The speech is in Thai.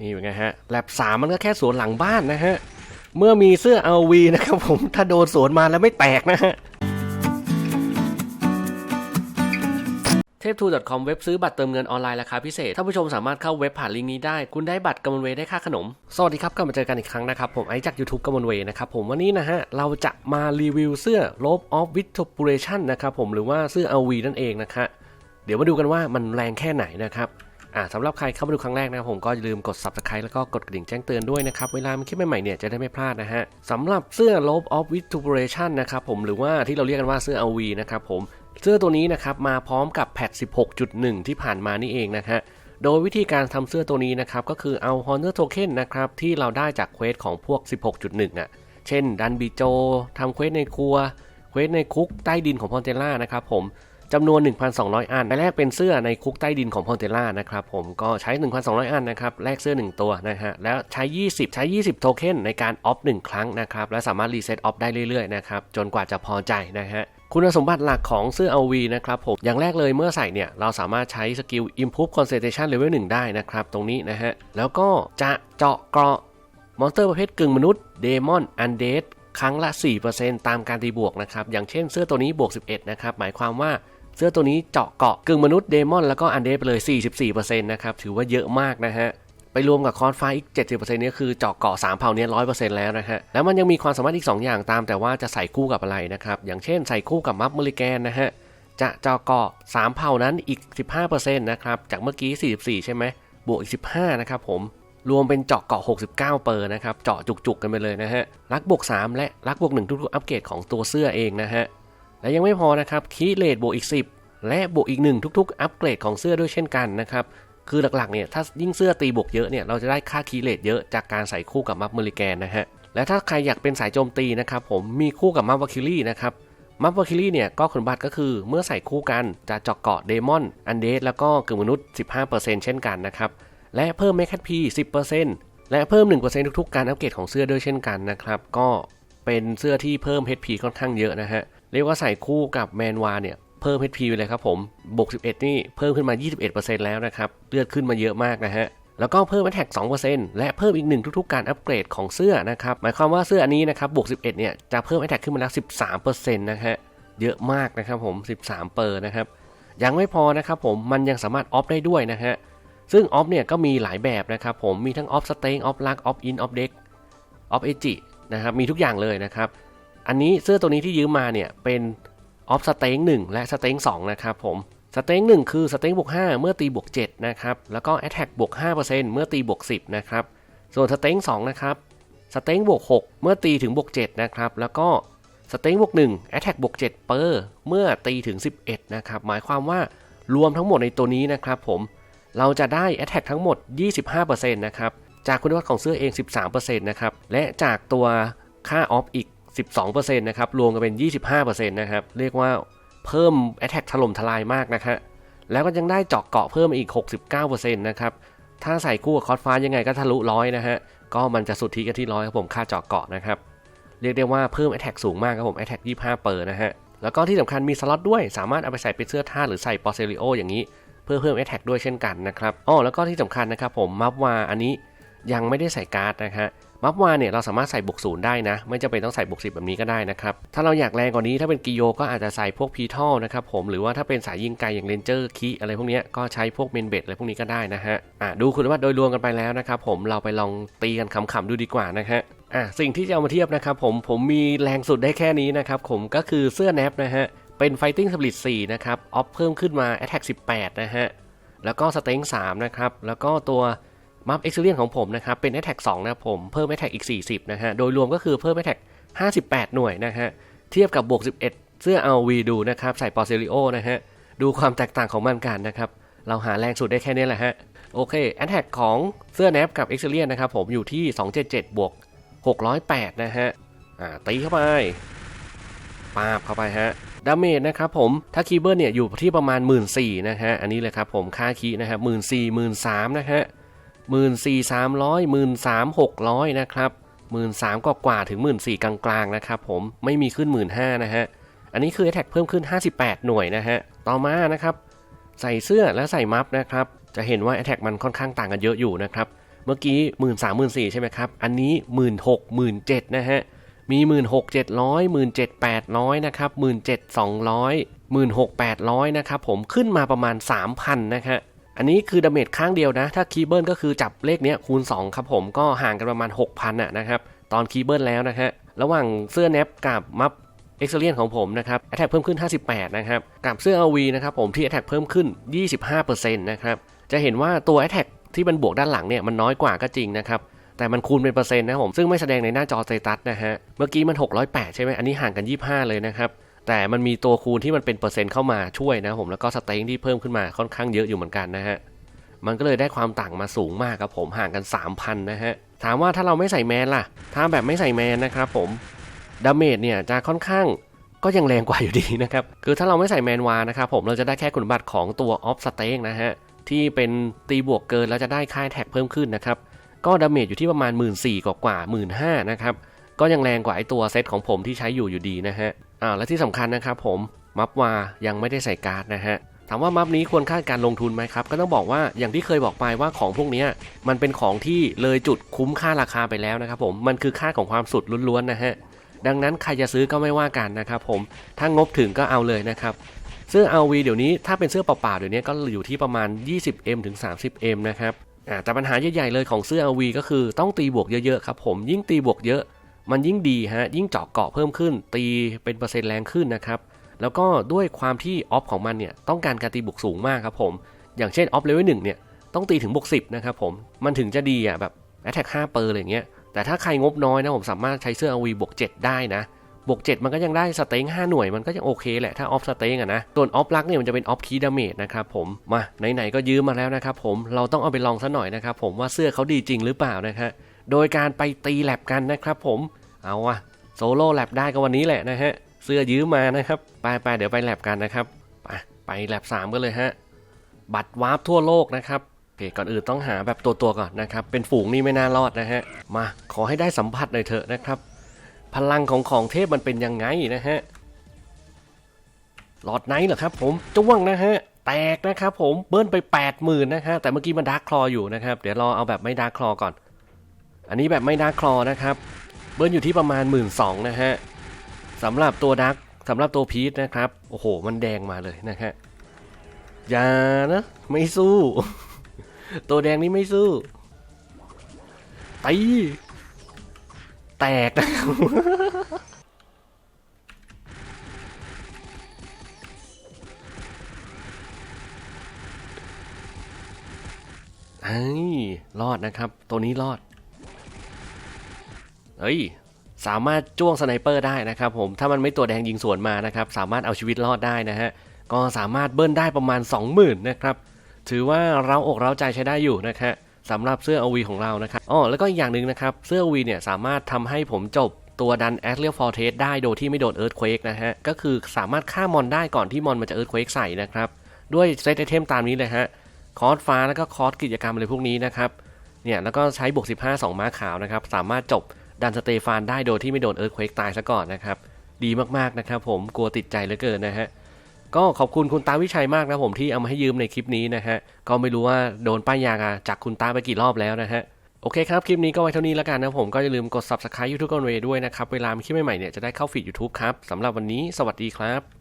นี่เป็นไงฮะแลบสามมันก็แค่สวนหลังบ้านนะฮะ เมื่อมีเสื้อ LV นะครับผมถ้าโดนสวนมาแล้วไม่แตกนะฮะเทพทู .com เว็บซื้อบัตรเติมเงินออนไลน์ราคาพิเศษท่านผู้ชมสามารถเข้าเว็บผ่านลิงก์นี้ได้ คุณได้บัตรกำมลเวได้ค่าขนม สวัสดีครับกลับมาเจอกันอีกครั้งนะครับ ผมไอจาก YouTube กำมลเวนะครับผมวันนี้นะฮะ เราจะมารีวิวเสื้อ Rope of Vituperation นะครับผมหรือว่าเสื้อ LV นั่นเองนะคะเดี๋ยวมาดูกันว่ามันแรงแค่ไหนนะครับ อ่าสำหรับใครเข้ามาดูครั้งแรกนะครับผมก็อย่าลืมกด subscribe แล้วก็กดกระดิ่งแจ้งเตือนด้วยนะครับ เวลามีคลิปใหม่ๆเนี่ยจะได้ไม่พลาดนะฮะสำหรับเสื้อ Rope of Vituperation นะครับผมหรือว่าที่เราเรียกกันว่าเสื้อ LV นะครับผมเสื้อตัวนี้นะครับมาพร้อมกับแพท 16.1 ที่ผ่านมานี่เองนะฮะโดยวิธีการทำเสื้อตัวนี้นะครับก็คือเอา Honor Token นะครับที่เราได้จากเควสของพวก 16.1อะเช่น ดันบีโจทำเควสในครัวเควสในคุกใต้ดินของพอนเทล่านะครับผม จำนวน 1,200 อันแรกเป็นเสื้อในคุกใต้ดินของพอนเทล่านะครับผมก็ใช้ 1,200 อันนะครับแลกเสื้อ 1 ตัวนะฮะแล้วใช้ 20 ใช้ 20 โทเค็นในการออฟ1ครั้งนะครับและสามารถรีเซ็ตออฟได้เรื่อยๆนะครับจนกว่าจะพอใจนะฮะคุณสมบัติหลักของเสื้อ LV นะครับผม อย่างแรกเลยเมื่อใส่เนี่ย เราสามารถใช้สกิล Improve Concentration Level 1 ได้นะครับ ตรงนี้นะฮะ แล้วก็จะเจาะเกราะมอนสเตอร์ประเภทกึ่งมนุษย์เดมอนอันเดดครั้งละ 4%ตามการตีบวกนะครับ อย่างเช่นเสื้อตัวนี้บวก 11 นะครับ หมายความว่า เสื้อตัวนี้เจาะเกาะกึ่งมนุษย์เดมอนแล้วก็อันเดดไปเลย 44%นะครับ ถือว่าเยอะมากนะฮะ ไปรวมกับคอนฟ้าอีก 70%นี้คือเจาะเกาะ3เผ่านี้100%แล้วนะฮะ แล้วมันยังมีความสามารถอีก 2 อย่างตาม แต่ว่าจะใส่คู่กับอะไรนะครับ อย่างเช่นใส่คู่กับมัฟเมริแกนนะฮะ จะเจาะเกาะ3เผ่านั้นอีก 15%นะครับ จากเมื่อกี้ 44 ใช่ไหม บวกอีก 15 นะครับผมรวมเป็นเจาะเกาะ 69 เปอร์นะครับ เจาะจุกๆกันไปเลยนะฮะ รักบวก 3 และรักบวก 1 ทุกๆอัปเกรดของตัวเสื้อเองนะฮะ และยังไม่พอนะครับคีเลดบวกอีก 10 และบวกอีก 1 ทุกๆ อัปเกรดของเสื้อด้วยเช่นกันนะครับคือหลักๆเนี่ยถ้ายิ่งเสื้อตีบวกเยอะเนี่ยเราจะได้ค่าคีเลตเยอะจากการใส่คู่กับมัฟเมริแกนนะฮะและถ้าใครอยากเป็นสายโจมตีนะครับผมมีคู่กับมัฟวาคิลี่นะครับมัฟวาคิลี่เนี่ยก็คุณบัตรก็คือเมื่อใส่คู่กันจะเจาะเกาะเดมอนอันเดสแล้วก็กึ่งมนุษย์ 15%เช่นกันนะครับและเพิ่มแมคแคทพี10%และเพิ่ม 1%ทุกๆ การอัปเกรดของเสื้อด้วยเช่นกันนะครับก็เป็นเสื้อที่เพิ่ม HP ค่อนข้างเยอะนะฮะ เรียกว่าใส่คู่กับแมนวาเนี่ยเพิ่ม HP ไปเลยครับผมบวก11 นี่เพิ่มขึ้นมา 21%แล้วนะครับ เลือดขึ้นมาเยอะมากนะฮะ แล้วก็เพิ่ม Attack 2%และเพิ่มอีกหนึ่งทุกๆ การอัปเกรดของเสื้อนะครับ หมายความว่าเสื้ออันนี้นะครับบวก11 เนี่ยจะเพิ่ม Attack ขึ้นมาแล้ว 13%นะฮะ เยอะมากนะครับผม 13 เปอร์นะครับ ยังไม่พอนะครับผม มันยังสามารถออฟได้ด้วยนะฮะ ซึ่งออฟเนี่ยก็มีหลายแบบนะครับผม มีทั้งออฟสเต็งออฟลักออฟอินออฟเด็กออฟเอจินะครับ มีทุกอย่างเลยนะครับ อันนี้เสื้อตัวนี้ที่ยืมมาเนี่ยเป็นออฟสเต็งหนึ่งและสเต็งสองนะครับผมสเต็งหนึ่งคือสเต็งบวก5เมื่อตีบวก7นะครับแล้วก็แอตแทกบวก5%เมื่อตีบวก10นะครับส่วนสเต็ง2นะครับสเต็งบวก6เมื่อตีถึงบวก7นะครับแล้วก็สเต็งบวก1แอตแทกบวก7เปอร์เมื่อตีถึง 11นะครับหมายความว่ารวมทั้งหมดในตัวนี้นะครับผมเราจะได้แอตแทกทั้งหมด 25%นะครับจากคุณภาพของเสื้อเอง 13%นะครับและจากตัวค่าออฟอีก 12%นะครับ รวมกันเป็น 25%นะครับ เรียกว่าเพิ่ม Attack ถล่มทลายมากนะฮะแล้วก็ยังได้เจาะเกาะเพิ่มอีก 69%นะครับ ถ้าใส่คู่กับคอร์สฟ้ายังไงก็ทะลุร้อยนะฮะ ก็มันจะสุดที่กันที่ร้อยครับผมค่าเจาะเกาะนะครับ เรียกได้ว่าเพิ่ม Attack สูงมากครับผม Attack 25 เปอร์นะฮะ แล้วก็ที่สำคัญมีสล็อตด้วย สามารถเอาไปใส่เป็นเสื้อท่าหรือใส่ปอเซริโออย่างนี้ เพื่อเพิ่ม Attack ด้วยเช่นกันนะครับ อ๋อ แล้วก็ที่สำคัญนะครับผม มัฟวาอันนี้ยังไม่ได้ใส่การ์ดนะฮะ มัฟวาเนี่ยเราสามารถใส่บวกศูนย์ได้นะ ไม่จำเป็นต้องใส่บวกสิบแบบนี้ก็ได้นะครับ ถ้าเราอยากแรงกว่านี้ถ้าเป็นกิโยก็อาจจะใส่พวกพีทัลนะครับผมหรือว่าถ้าเป็นสายยิงไกลอย่างเรนเจอร์คีอะไรพวกนี้ก็ใช้พวกเมนเบดอะไรพวกนี้ก็ได้นะฮะอะดูคุณภาโดยรวมกันไปแล้วนะครับผมเราไปลองตีกันขำๆดูดีกว่านะฮะอะสิ่งที่จะเอามาเทียบนะครับผมผมมีแรงสุดได้แค่นี้นะครับผมก็คือเสื้อแนปนะฮะเป็น Fighting Spirit 4นะครับ ออฟเพิ่มขึ้นมา Attack 18 นะฮะ แล้วก็สเต็ง3นะครับ แล้วก็ตัว มัฟเอ็กซ์เลียนของผมนะครับเป็น Attack 2นะครับผมเพิ่ม Attack อีก 40 นะฮะ โดยรวมก็คือเพิ่ม Attack 58 หน่วยนะฮะ เทียบกับบวก 11 เสื้อเอาวีดูนะครับ ใส่ปอเซริโอนะฮะ ดูความแตกต่างของมันกันนะครับ เราหาแรงสุดได้แค่นี้แหละฮะ โอเค Attack ของเสื้อแนปกับเอ็กซ์เลียนนะครับผมอยู่ที่ 277 บวก 608 นะฮะอ่าตีเข้าไปปาบเข้าไปฮะดาเมจนะครับผมถ้าคีเบิร์เนี่ยอยู่ที่ประมาณ 1 4ื่นนะฮะอันนี้เลยครับผมค่าคีย์นะครับหมื่นสี่หมื่นสามนะฮะ หมื่นสี่สามร้อยหมื่นสามหกร้อยนะครับหมื่นสามกว่าถึงหมื่นสี่กลางๆนะครับผมไม่มีขึ้นหมื่นห้านะฮะอันนี้คือ Attack เพิ่มขึ้น 58 หน่วยนะฮะต่อมานะครับใส่เสื้อและใส่มัฟนะครับจะเห็นว่า Attack มันค่อนข้างต่างกันเยอะอยู่นะครับเมื่อกี้หมื่นสามหมื่นสี่ใช่ไหมครับอันนี้หมื่นหกหมื่นเจ็ดนะฮะมีหมื่นหกเจ็ดร้อยหมื่นเจ็ดแปดร้อยนะครับหมื่นเจ็ดสองร้อยหมื่นหกแปดร้อยนะครับผมขึ้นมาประมาณสามพันนะฮะ อันนี้คือดาเมจข้างเดียวนะ ถ้าคีย์เบิลก็คือจับเลขเนี้ยคูณ 2 ครับผมก็ห่างกันประมาณ 6,000อะนะครับ ตอนคีย์เบิลแล้วนะฮะระหว่างเสื้อแนปกับมัฟเอ็กซ์เลียนของผมนะครับแอ t แทกเพิ่มขึ้น 58 นะครับ กับเสื้อ LV นะครับผมที่แอ t แทกเพิ่มขึ้น 25%นะครับจะเห็นว่าตัวแอ t แทกที่มันบวกด้านหลังเนี่ยมันน้อยกว่าก็จริงนะครับแต่มันคูณเป็นเปอร์เซ็นต์นะผมซึ่งไม่แสดงในหน้าจอสเตตัสนะฮะเมื่อกี้มัน 608 ใช่ไหมอันนี้ห่างกัน 25 เลยนะครับ แต่มันมีตัวคูณที่มันเป็นเปอร์เซ็นต์เข้ามาช่วยนะผมแล้วก็สเต็งที่เพิ่มขึ้นมาค่อนข้างเยอะอยู่เหมือนกันนะฮะมันก็เลยได้ความต่างมาสูงมากครับผมห่างกัน 3,000 นะฮะ ถามว่าถ้าเราไม่ใส่แมนล่ะ ถ้าแบบไม่ใส่แมนนะครับผมดาเมจเนี่ยจะค่อนข้างก็ยังแรงกว่าอยู่ดีนะครับ คือถ้าเราไม่ใส่แมนวานะครับผมเราจะได้แค่คุณบัติของตัวออฟสเต็งนะฮะ ที่เป็นตีบวกเกินแล้วจะได้ค่ายแท็กเพิ่มขึ้นนะครับ ก็ดาเมจอยู่ที่ประมาณ 1 4ื่นกว่ากว่าหมื่นห้านะครับก็ยังแรงกว่าไอตัวเซตของผมที่ใช้อยู่อยู่ดีนะฮะ อ่าและที่สำคัญนะครับผมมัฟวายังไม่ได้ใส่การ์ดนะฮะถามว่ามัฟนี้ควรค่าการลงทุนไหมครับ ก็ต้องบอกว่าอย่างที่เคยบอกไปว่าของพวกนี้มันเป็นของที่เลยจุดคุ้มค่าราคาไปแล้วนะครับผมมันคือค่าของความสุดล้วนๆนะฮะดังนั้นใครจะซื้อก็ไม่ว่ากันนะครับผมถ้างบถึงก็เอาเลยนะครับเสื้อ LV เดี๋ยวนี้ถ้าเป็นเสื้อเปล่าๆเดี๋ยวนี้ก็อยู่ที่ประมาณ 20M ถึง 30M นะครับอ่าแต่ปัญหาใหญ่ๆเลยของเสื้อ LV ก็คือต้องตีบวกเยอะๆครับผมยิ่งตีบวกเยอะ มันยิ่งดีฮะยิ่งเจาะเกาะเพิ่มขึ้น ตีเป็นเปอร์เซ็นต์แรงขึ้นนะครับ แล้วก็ด้วยความที่ออฟของมันเนี่ยต้องการการตีบวกสูงมากครับผม อย่างเช่นออฟเลเวลหนึ่งเนี่ยต้องตีถึงบวกสินะครับผมมันถึงจะดีอะแบบแอตแทกห้าเปอร์อะไรเงี้ยแต่ถ้าใครงบน้อยนะผมสามารถใช้เสื้ออวีบวก7ได้นะบวก7มันก็ยังได้สเต็ง5หน่วยมันก็ยังโอเคแหละถ้าออฟสเต็งอะนะ ส่วนออฟลักเนี่ยมันจะเป็นออฟคีดาเมจนะครับผมมาไหนๆก็ยืมมาแล้วนะครับผมเราต้องเอาไปลองซะหน่อยนะครับผมว่าเสื้อเขาดีจริงหรือเปล่านะครับ โดยการไปตีแลบกันนะครับผมเอาอะโซโล่แลบได้ก็วันนี้แหละนะฮะเสื้อยืมมานะครับไปไปเดี๋ยวไปแลบกันนะครับไปไปแลบ3กันเลยฮะบัตรวาร์ปทั่วโลกนะครับโอเคก่อนอื่นต้องหาแบบตัวตัวก่อนนะครับ เป็นฝูงนี่ไม่น่ารอดนะฮะ มาขอให้ได้สัมผัสหน่อยเถอะนะครับ พลังของของเทพมันเป็นยังไงนะฮะ หลอดไนท์เหรอครับผมจ้วงนะฮะ แตกนะครับผมเบิ้ลไป 80,000 นะฮะ แต่เมื่อกี้มันดาร์คคลออยู่นะครับ เดี๋ยวรอเอาแบบไม่ดาร์คคลอก่อน อันนี้แบบไม่ดาร์คลอนะครับ เบิ้ลอยู่ที่ประมาณ 1 2ื่นนะฮะสำหรับตัวดักสำหรับตัวพีทนะครับ โอ้โห มันแดงมาเลยนะฮะอย่านะ ไม่สู้ ตัวแดงนี่ไม่สู้ตีแตกนะครับเฮ้รอดนะครับ ตัวนี้รอด เฮ้ยสามารถจ้วงสไนเปอร์ได้นะครับผมถ้ามันไม่ตัวแดงยิงสวนมานะครับสามารถเอาชีวิตรอดได้นะฮะก็สามารถเบิ้ลได้ประมาณ 20,000นะครับถือว่าเราอกเราใจใช้ได้อยู่นะครับสำหรับเสื้อ OV ของเรานะครับอ๋อแล้วก็อีกอย่างหนึ่งนะครับเสื้อ OV เนี่ยสามารถทำให้ผมจบตัวดันแอคเรียลฟอร์เทสได้โดยที่ไม่โดนเอิร์ธเควกนะฮะก็คือสามารถฆ่ามอนได้ก่อนที่มอนมันจะเอิร์ธเควกใส่นะครับด้วยเซตไอเทมตามนี้เลยฮะคอร์สฟ้าแล้วก็คอร์สกิจกรรมอะไรพวกนี้นะครับเนี่ยแล้วก็ใช้บวก15 2ม้าขาวนะครับสามารถจบ ดันสเตฟานได้โดยที่ไม่โดนเอิร์ธเควกตายซะก่อนนะครับ ดีมากๆนะครับผมกลัวติดใจเหลือเกินนะฮะก็ขอบคุณคุณตาวิชัยมากนะผมที่เอามาให้ยืมในคลิปนี้นะฮะก็ไม่รู้ว่าโดนป้ายยาจากคุณตาไปกี่รอบแล้วนะฮะโอเคครับ คลิปนี้ก็ไว้เท่านี้แล้วกันนะผมก็อย่าลืมกด subscribe YouTube กันเวด้วยนะครับ เวลามีคลิปใหม่ๆเนี่ยจะได้เข้าฟีด YouTube ครับสำหรับวันนี้สวัสดีครับ